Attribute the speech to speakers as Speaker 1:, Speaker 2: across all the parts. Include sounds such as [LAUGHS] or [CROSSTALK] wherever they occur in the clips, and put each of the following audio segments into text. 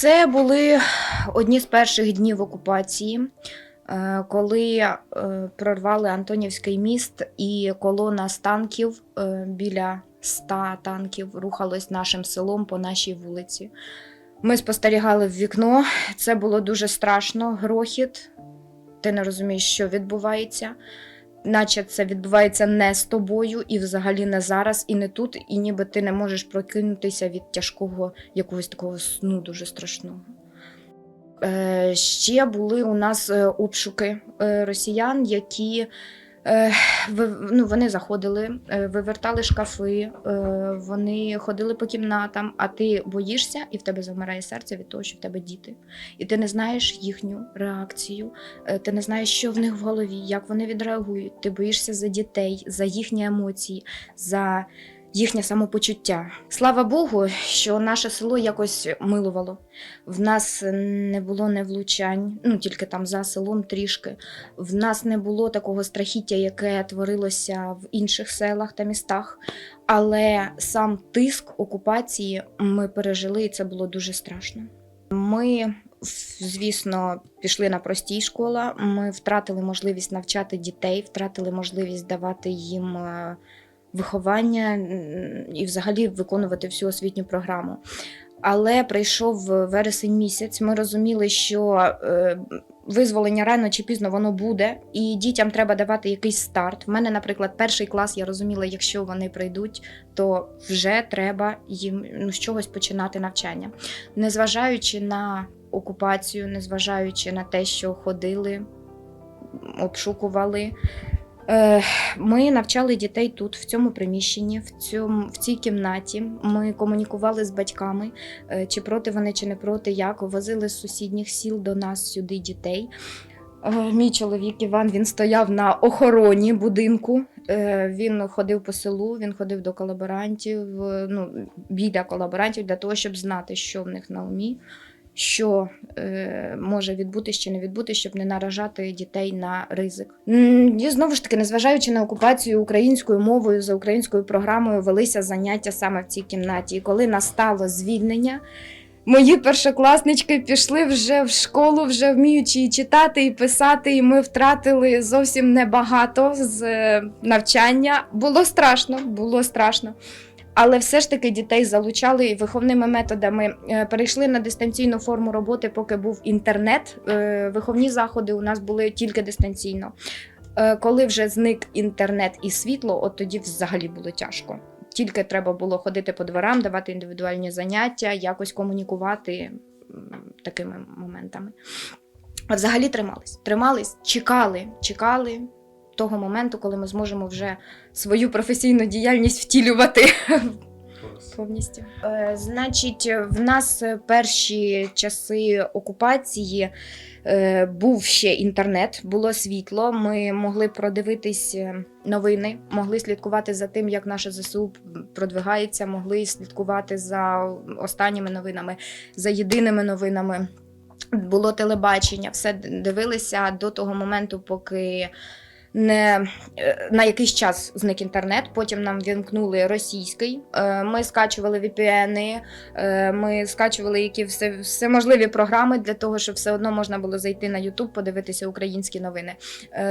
Speaker 1: Це були одні з перших днів окупації, е, коли е, прорвали Антонівський міст, і колона з танків е, біля 100 танків рухалась нашим селом по нашій вулиці. Ми спостерігали в вікно. Це було дуже страшно. Грохіт. Ти не розумієш, що відбувається. Наче це відбувається не з тобою, і взагалі не зараз, і не тут, і ніби ти не можеш прокинутися від тяжкого якогось такого сну дуже страшного. Е, ще були у нас е, обшуки е, росіян, які ну, вони заходили, е, вивертали шкафи, е, вони ходили по кімнатам, а ти боїшся, і в тебе завмирає серце від того, що в тебе діти. І ти не знаєш їхню реакцію, е, ти не знаєш, що в них в голові, як вони відреагують. Ти боїшся за дітей, за їхні емоції, за їхнє самопочуття. Слава Богу, що наше село якось милувало. В нас не було не влучань, ну тільки там за селом трішки. В нас не було такого страхіття, яке творилося в інших селах та містах. Але сам тиск окупації ми пережили, і це було дуже страшно. Ми, звісно, пішли на простій школа. Ми втратили можливість навчати дітей, втратили можливість давати їм е, виховання і взагалі виконувати всю освітню програму. Але прийшов вересень місяць. Ми розуміли, що е, визволення рано чи пізно воно буде, і дітям треба давати якийсь старт. В мене, наприклад, перший клас, я розуміла, якщо вони прийдуть, то вже треба їм ну, з чогось починати навчання. Незважаючи на окупацію, незважаючи на те, що ходили, обшукували. Е, Ми навчали дітей тут, в цьому приміщенні, в, цьому, в цій кімнаті. Ми комунікували з батьками, е, чи проти вони, чи не проти, як возили з сусідніх сіл до нас сюди дітей. Е, Мій чоловік Іван він стояв на охороні будинку. Він ходив по селу, він ходив до колаборантів, ну, біля колаборантів для того, щоб знати, що в них на умі, що е, може відбутись чи не відбутись, щоб не наражати дітей на ризик. І знову ж таки, незважаючи на окупацію українською мовою за українською програмою, велися заняття саме в цій кімнаті. І коли настало звільнення. Мої першокласнички пішли вже в школу, вже вміючи і читати і писати, і ми втратили зовсім небагато з е, навчання. Було страшно, було страшно. Але все ж таки дітей залучали і виховними методами. Е, Перейшли на дистанційну форму роботи, поки був інтернет. Е, Виховні заходи у нас були тільки дистанційно. Е, Коли вже зник інтернет і світло, от тоді взагалі було тяжко. Тільки треба було ходити по дворам, давати індивідуальні заняття, якось комунікувати такими моментами. А взагалі тримались. Тримались, чекали, чекали того моменту, коли ми зможемо вже свою професійну діяльність втілювати повністю. Е, значить, в нас перші часи окупації е, був ще інтернет, було світло. Ми могли продивитись е, новини, могли слідкувати за тим, як наше ЗСУ продвигається, могли слідкувати за останніми новинами, за єдиними новинами. Було телебачення, все дивилися до того моменту, поки не е, на якийсь час зник інтернет. Потім нам вімкнули російський. Е, Ми скачували VPN, е, ми скачували які все, все можливі програми для того, щоб все одно можна було зайти на YouTube, подивитися українські новини.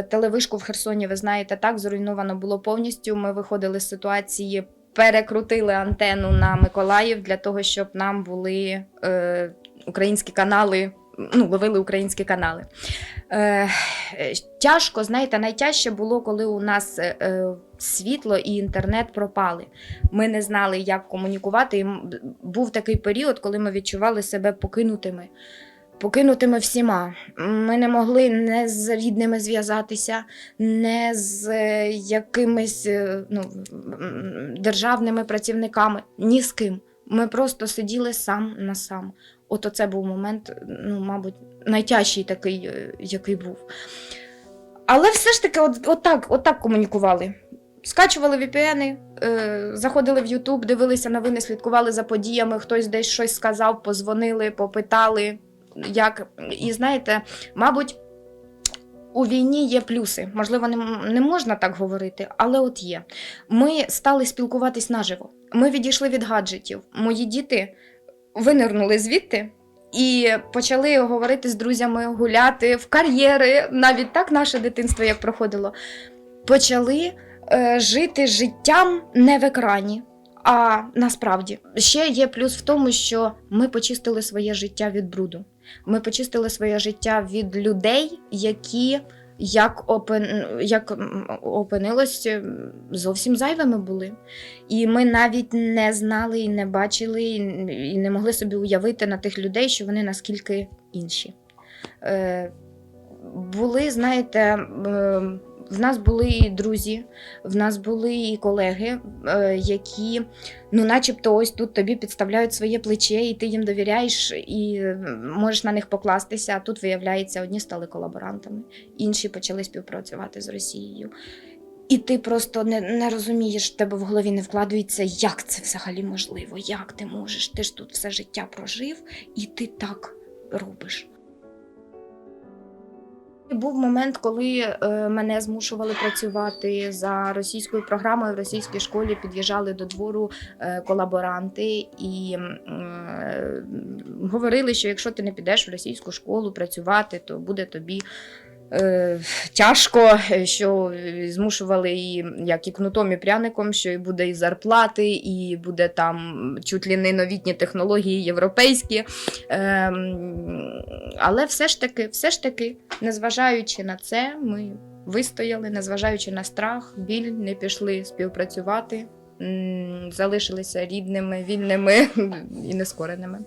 Speaker 1: Телевишку в Херсоні, ви знаєте, так зруйновано було повністю. Ми виходили з ситуації. Перекрутили антенну на Миколаїв для того, щоб нам були е, українські канали, ну, ловили українські канали. Е, тяжко, знаєте, найтяжче було, коли у нас е, е, світло і інтернет пропали. Ми не знали, як комунікувати. І був такий період, коли ми відчували себе покинутими. Покинутими всіма. Ми не могли не з рідними зв'язатися, не з е, якимись е, ну, державними працівниками, ні з ким. Ми просто сиділи сам на сам. От оце був момент, ну, мабуть, найтяжчий такий, е, який був. Але все ж таки, от, от так, от так комунікували. Скачували VPN, е, заходили в YouTube, дивилися новини, слідкували за подіями, хтось десь щось сказав, позвонили, попитали. Як... І знаєте, мабуть, у війні є плюси. Можливо, не, не можна так говорити, але от є. Ми стали спілкуватись наживо. Ми відійшли від гаджетів. Мої діти винирнули звідти І почали говорити з друзями, гуляти в кар'єри, навіть так наше дитинство як проходило. Почали е, жити життям не в екрані. А насправді ще є плюс в тому, що ми почистили своє життя від бруду. Ми почистили своє життя від людей, які як, опин... як опинилось, зовсім зайвими були. І ми навіть не знали і не бачили, і не могли собі уявити на тих людей, що вони наскільки інші. Е, були, знаєте, в нас були і друзі, в нас були і колеги, е, які, ну, начебто, ось тут тобі підставляють своє плече, і ти їм довіряєш, і можеш на них покластися. А тут, виявляється, одні стали колаборантами, інші почали співпрацювати з Росією. І ти просто не, не розумієш, в тебе в голові не вкладається, як це взагалі можливо, як ти можеш. Ти ж тут все життя прожив, і ти так робиш. Був момент, коли е, мене змушували працювати за російською програмою в російській школі. Під'їжджали до двору е, колаборанти і е, говорили, що якщо ти не підеш в російську школу працювати, то буде тобі. Е, Тяжко, е, що е, змушували і як і кнутом, і пряником, що і буде і зарплати, і буде там чуть ли не новітні технології європейські. Ем, але все ж таки, все ж таки, незважаючи на це, ми вистояли, незважаючи на страх, біль, не пішли співпрацювати, залишилися рідними, вільними [LAUGHS] і нескореними.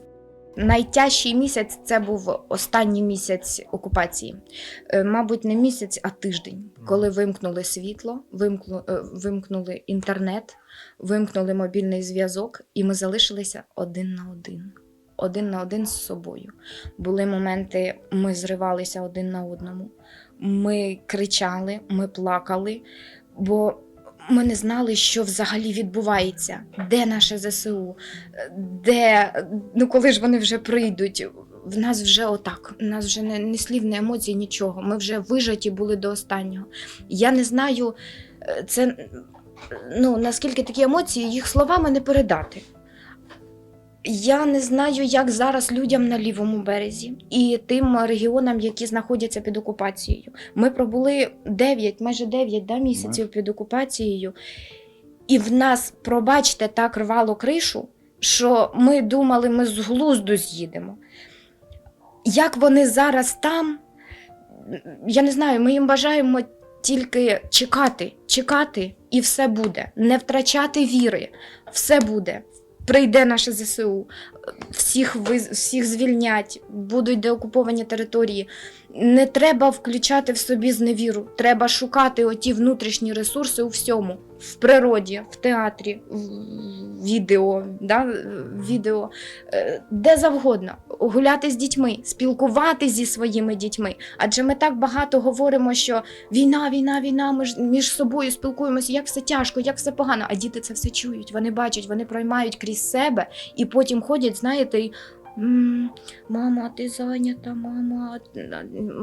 Speaker 1: Найтяжчий місяць це був останній місяць окупації. Е, Мабуть, не місяць, а тиждень, коли вимкнули світло, вимкнули, вимкнули інтернет, вимкнули мобільний зв'язок, і ми залишилися один на один. Один на один з собою. Були моменти, ми зривалися один на одному. Ми кричали, ми плакали, бо ми не знали, що взагалі відбувається, де наше ЗСУ, де ну коли ж вони вже прийдуть. В нас вже отак, у нас вже не, не слів, не емоцій, нічого. Ми вже вижаті були до останнього. Я не знаю, е, це ну наскільки такі емоції, їх словами не передати. Я не знаю, як зараз людям на лівому березі і тим регіонам, які знаходяться під окупацією. Ми пробули 9, майже 9 да, місяців під окупацією, і в нас, пробачте, так рвало кришу, що ми думали, ми з глузду з'їдемо. Як вони зараз там, я не знаю, ми їм бажаємо тільки чекати, чекати, і все буде. Не втрачати віри, все буде. Прийде наше ЗСУ, всіх, виз- всіх звільнять, будуть деокуповані території. Не треба включати в собі зневіру. Треба шукати оті внутрішні ресурси у всьому. В природі, в театрі, в відео, да, відео, е, де завгодно. Гуляти з дітьми, спілкувати зі своїми дітьми. Адже ми так багато говоримо, що війна, війна, війна, ми ж між собою спілкуємося, як все тяжко, як все погано. А діти це все чують, вони бачать, вони проймають крізь себе і потім ходять, знаєте. «М, Мама, ти зайнята, мама,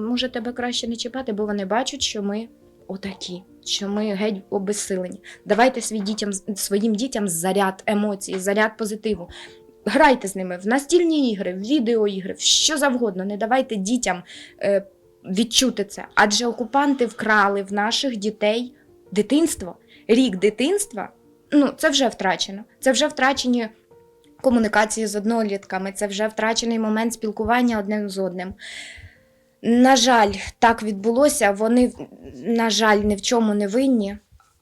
Speaker 1: може тебе краще не чіпати, бо вони бачать, що ми отакі, що ми геть обезсилені. Давайте свій дітям, своїм дітям заряд емоцій, заряд позитиву. Грайте з ними в настільні ігри, в відеоігри, в що завгодно. Не давайте дітям е, відчути це. Адже окупанти вкрали в наших дітей дитинство, рік дитинства. Ну, це вже втрачено. Це вже втрачені комунікації з однолітками, це вже втрачений момент спілкування одним з одним. На жаль, так відбулося. Вони, на жаль, ні в чому не винні.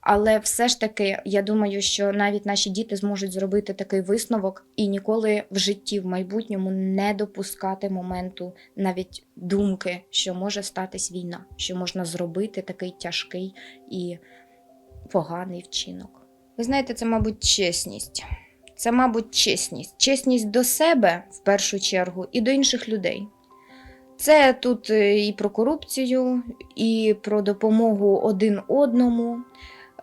Speaker 1: Але все ж таки, я думаю, що навіть наші діти зможуть зробити такий висновок і ніколи в житті в майбутньому не допускати моменту навіть думки, що може статись війна, що можна зробити такий тяжкий і поганий вчинок. Ви знаєте, це, мабуть, чесність. Це, мабуть, чесність. Чесність до себе в першу чергу і до інших людей. Це тут е, і про корупцію, і про допомогу один одному.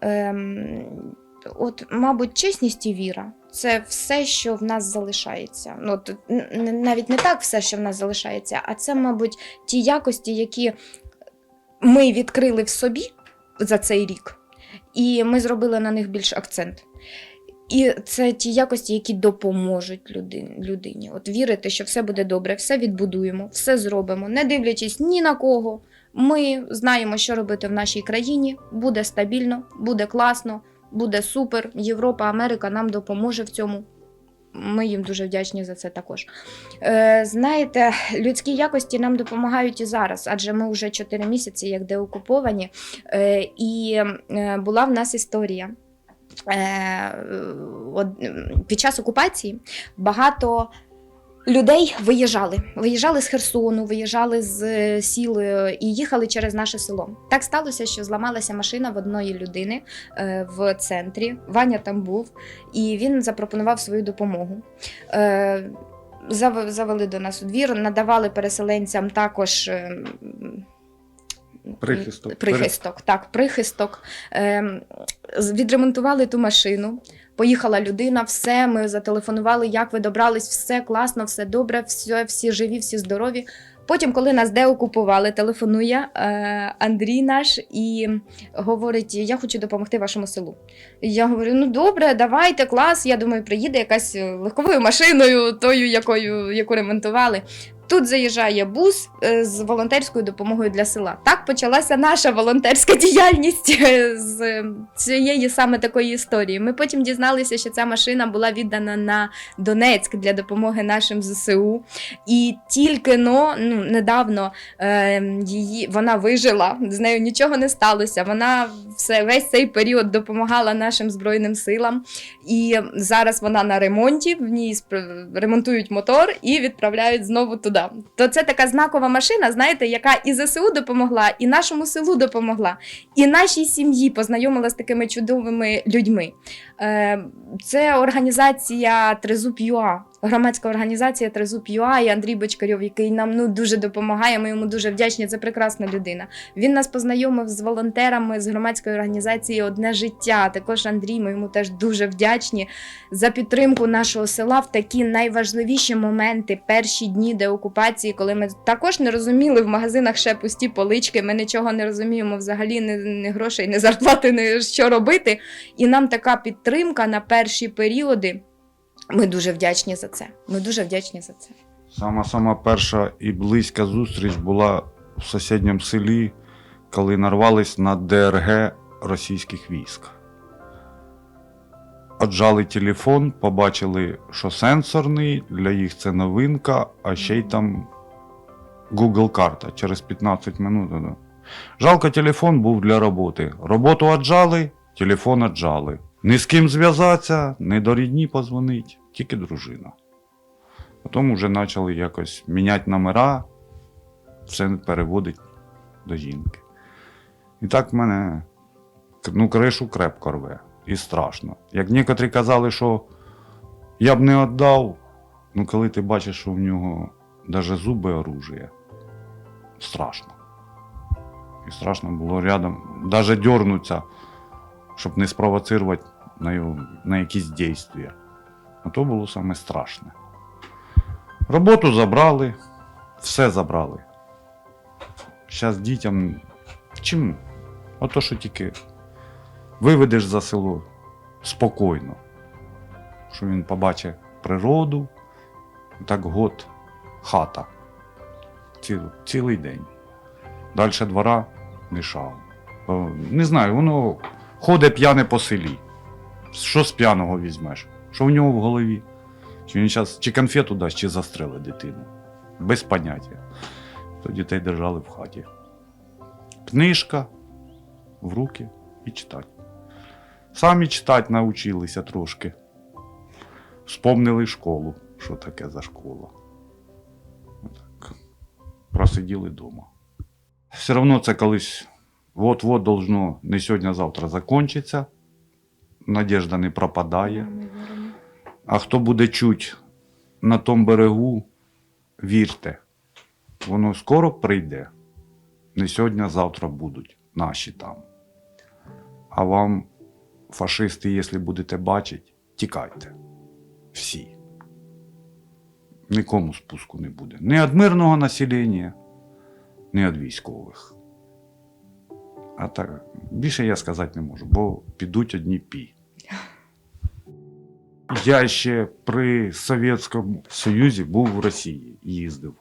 Speaker 1: Ем, от, мабуть, чесність і віра це все, що в нас залишається. Ну, от, навіть не так все, що в нас залишається, а це, мабуть, ті якості, які ми відкрили в собі за цей рік, і ми зробили на них більш акцент. І це ті якості, які допоможуть людині. От вірити, що все буде добре, все відбудуємо, все зробимо, не дивлячись ні на кого. Ми знаємо, що робити в нашій країні. Буде стабільно, буде класно, буде супер. Європа, Америка нам допоможе в цьому. Ми їм дуже вдячні за це також. Е, знаєте, людські якості нам допомагають і зараз, адже ми вже 4 місяці як деокуповані. Е, і е, була в нас історія. Е, під час окупації багато людей виїжджали. Виїжджали з Херсону, виїжджали з е, сіл е, і їхали через наше село. Так сталося, що зламалася машина в одної людини в центрі. Ваня там був, і він запропонував свою допомогу. Завели до нас у двір, надавали переселенцям також. Е,
Speaker 2: Прихисток.
Speaker 1: Прихисток, так, прихисток. З- відремонтували ту машину. Поїхала людина, все. Ми зателефонували, як ви добрались, все класно, все добре, все, всі живі, всі здорові. Потім, коли нас деокупували, телефонує е, Андрій наш і говорить: Я хочу допомогти вашому селу. Я говорю: ну добре, давайте, клас. Я думаю, приїде якась е, легковою машиною, тою, якою, яку ремонтували. Тут заїжджає бус е, з волонтерською допомогою для села. Так почалася наша волонтерська діяльність е, з цієї саме такої історії. Ми потім дізналися, що ця машина була віддана на Донецьк для допомоги нашим ЗСУ. І тільки но, ну, недавно е, її вона вижила, з нею нічого не сталося. Вона все весь цей період допомагала нашим збройним силам. І зараз вона на ремонті, в ній ремонтують мотор і відправляють знову туди. То це така знакова машина, знаєте, яка і ЗСУ допомогла, і нашому селу допомогла, і нашій сім'ї познайомила з такими чудовими людьми. Е, Це організація Тризуб ЮА, громадська організація Тризуб ЮА і Андрій Бочкарьов, який нам ну дуже допомагає. Ми йому дуже вдячні. Це прекрасна людина. Він нас познайомив з волонтерами з громадської організації Одне життя. Також Андрій, ми йому теж дуже вдячні за підтримку нашого села в такі найважливіші моменти, перші дні деокупації, коли ми також не розуміли в магазинах ще пусті полички. Ми нічого не розуміємо взагалі, ні грошей, ні зарплати, ні що робити. І нам така підтримка на перші періоди. Ми дуже вдячні за це. Ми дуже вдячні за це.
Speaker 2: Сама сама перша і близька зустріч була в сусідньому селі, коли нарвались на ДРГ російських військ. Отжали телефон, побачили, що сенсорний, для їх це новинка, а ще й там Google карта через 15 минут. Жалко, телефон був для роботи. Роботу отжали, телефон отжали. Ні з ким зв'язатися, ні до рідні позвонить, тільки дружина. Потім вже почали якось міняти номера, все переводить до жінки. І так в мене ну, кришу крепко рве. І страшно. Як некоторі казали, що я б не віддав, ну коли ти бачиш, що в нього навіть зуби оружие, страшно. І страшно було рядом, навіть дернутися, щоб не спровоцирувати на, на якісь дійства. То було саме страшне. Роботу забрали, все забрали. Зараз дітям чим? Ото, що тільки виведеш за село спокійно, що він побачить природу, так год хата. Ціл, цілий день. Далі двора не шав. Не знаю, воно ходить п'яне по селі. Що з п'яного візьмеш? Що в нього в голові? Чи він зараз чи конфету дасть, чи застрелить дитину. Без поняття. То дітей держали в хаті. Книжка в руки і читати. Самі читати навчилися трошки. Вспомнили школу, що таке за школа. Отак. Просиділи вдома. Все одно це колись от-от должно не сьогодні, а завтра закінчиться. Надіжда не пропадає. А хто буде чуть на тому берегу, вірте, воно скоро прийде. Не сьогодні, а завтра будуть наші там. А вам, фашисти, якщо будете бачити, тікайте. Всі. Нікому спуску не буде. Ні від мирного населення, ні від військових. А так, більше я сказати не можу, бо підуть одні пі. Я ще при Совєтському Союзі був в Росії, їздив.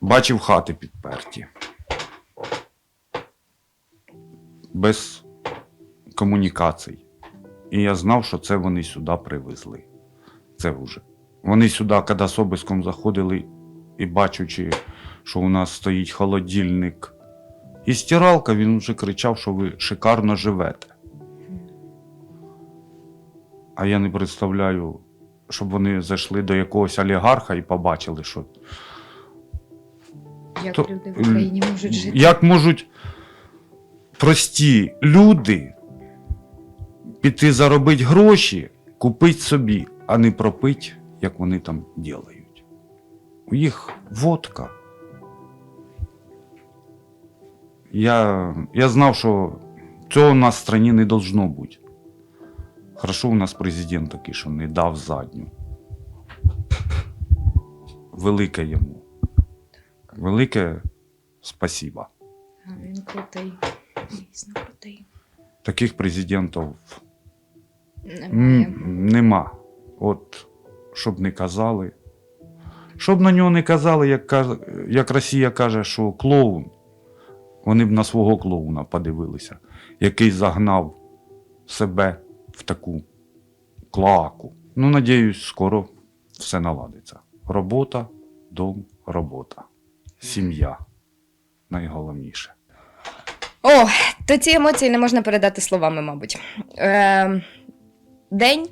Speaker 2: Бачив хати підперті. Без комунікацій. І я знав, що це вони сюди привезли. Це вже. Вони сюди, коли з обиском заходили і бачучи, що у нас стоїть холодильник і стиралка, він вже кричав, що ви шикарно живете. А я не представляю, щоб вони зайшли до якогось олігарха і побачили, що
Speaker 1: Як
Speaker 2: То-
Speaker 1: люди в Україні можуть жити.
Speaker 2: як можуть прості люди піти заробити гроші, купити собі, а не пропити, як вони там ділають. У їх водка. Я, я знав, що цього у нас в країні не должно бути. Хорошо, у нас президент такий, що не дав задню. Велике йому. Велике спасіба.
Speaker 1: Він крутий. Дійсно крутий.
Speaker 2: Таких президентів
Speaker 1: Немає.
Speaker 2: нема. От, щоб не казали. Щоб на нього не казали, як, як Росія каже, що клоун, вони б на свого клоуна подивилися, який загнав себе в таку клоаку. Ну, надіюсь, скоро все наладиться. Робота, дом, робота. Сім'я. Найголовніше.
Speaker 1: О, то ці емоції не можна передати словами, мабуть. Е, день,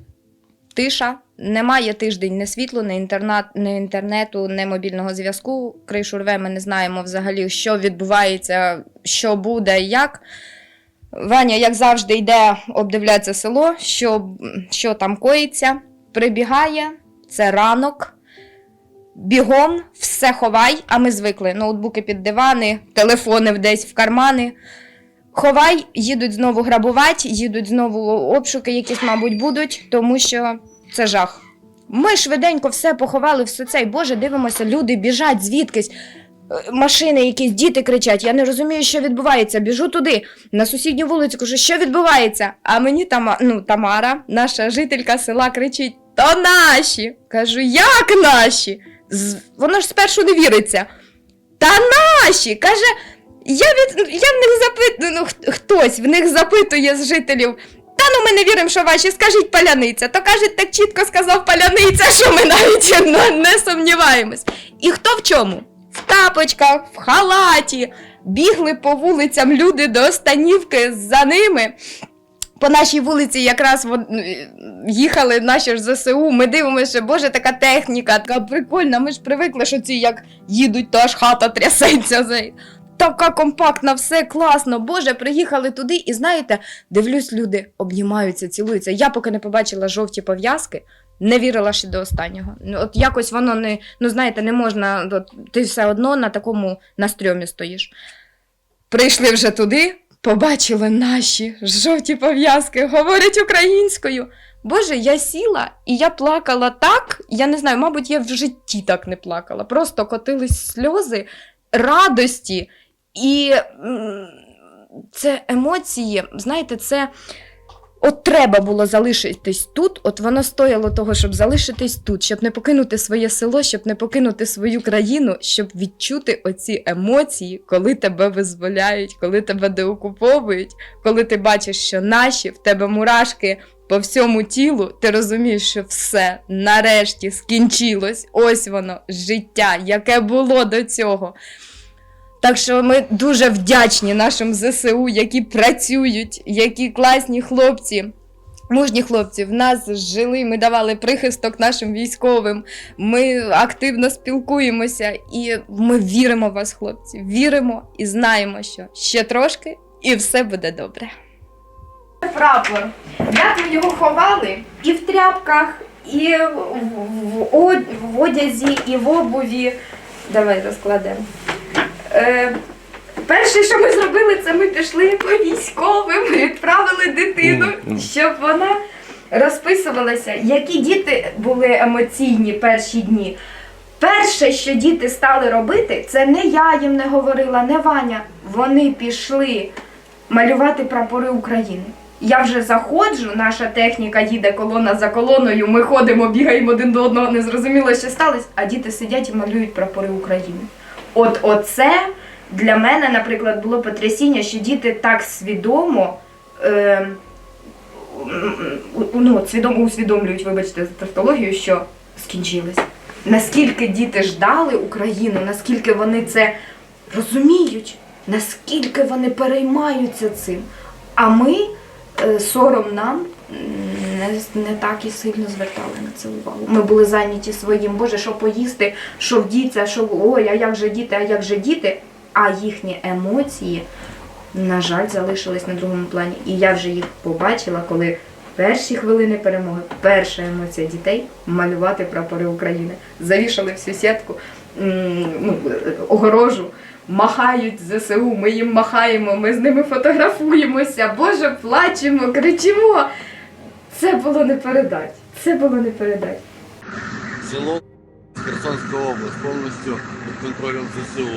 Speaker 1: тиша, немає тиждень ні світлу, ні, інтернат, ні інтернету, ні мобільного зв'язку. Кришу рве, ми не знаємо взагалі, що відбувається, що буде, як. Ваня, як завжди, йде обдивляться село, що, що там коїться. Прибігає, це ранок. Бігом, все ховай, а ми звикли. Ноутбуки під дивани, телефони десь в кармани. Ховай, їдуть знову грабувати, їдуть знову обшуки, якісь, мабуть, будуть, тому що це жах. Ми швиденько все поховали, все це, і Боже, дивимося, люди біжать звідкись. Е, Машини, якісь діти кричать. Я не розумію, що відбувається. Біжу туди, на сусідню вулицю, кажу, що відбувається. А мені там, ну, Тамара, наша жителька села, кричить: То наші. Кажу, як наші? З- Воно ж спершу не віриться. Та наші! Каже, я від я в них запитую, ну хтось в них запитує з жителів. Та ну ми не віримо, що ваші, скажіть паляниця. То кажуть, так чітко сказав паляниця, що ми навіть ну, не сумніваємось. І хто в чому? В тапочках, в халаті, бігли по вулицям люди до Останівки за ними. По нашій вулиці якраз е, їхали наші ж ЗСУ. Ми дивимося, що боже, така техніка, така прикольна. Ми ж привикли, що ці як їдуть, то аж хата трясеться. Така компактна, все класно. Боже, приїхали туди, і знаєте, дивлюсь, люди обнімаються, цілуються. Я поки не побачила жовті пов'язки, не вірила ще до останнього. Ну, От якось воно не, ну знаєте, не можна. От, ти все одно на такому настрьомі стоїш. Прийшли вже туди, побачили наші жовті пов'язки, говорять українською. Боже, я сіла і я плакала так. Я не знаю, мабуть, я в житті так не плакала. Просто котились сльози радості. І це емоції, знаєте, це. От треба було залишитись тут, от воно стояло того, щоб залишитись тут, щоб не покинути своє село, щоб не покинути свою країну, щоб відчути оці емоції, коли тебе визволяють, коли тебе деокуповують, коли ти бачиш, що наші в тебе мурашки по всьому тілу, ти розумієш, що все нарешті скінчилось. Ось воно, життя, яке було до цього. Так що ми дуже вдячні нашим ЗСУ, які працюють, які класні хлопці. Мужні хлопці в нас жили, ми давали прихисток нашим військовим. Ми активно спілкуємося і ми віримо в вас, хлопці. Віримо і знаємо, що ще трошки і все буде добре. Прапор. Як ми його ховали і в тряпках, і в, в, од- в одязі, і в обуві. Давай розкладемо. Е, перше, що ми зробили, це ми пішли по військовим, відправили дитину, щоб вона розписувалася, які діти були емоційні перші дні. Перше, що діти стали робити, це не я їм не говорила, не Ваня. Вони пішли малювати прапори України. Я вже заходжу, наша техніка їде колона за колоною. Ми ходимо, бігаємо один до одного, не зрозуміло, що сталося, а діти сидять і малюють прапори України. От оце для мене, наприклад, було потрясіння, що діти так свідомо. Е, ну, свідомо усвідомлюють, вибачте, за тавтологію, що скінчилось. Наскільки діти ждали Україну, наскільки вони це розуміють, наскільки вони переймаються цим. А ми, е, сором нам, не, не так і сильно звертали на це увагу. Ми були зайняті своїм, Боже, що поїсти, що вдіться, що ой, а як же діти, а як же діти. А їхні емоції, на жаль, залишились на другому плані. І я вже їх побачила, коли перші хвилини перемоги, перша емоція дітей малювати прапори України. Завішали всю сітку, ну, огорожу, махають ЗСУ, ми їм махаємо, ми з ними фотографуємося, Боже, плачемо, кричимо. Це було не передать. Це було не передать.
Speaker 3: Село Херсонська область повністю під контролем ЗСУ.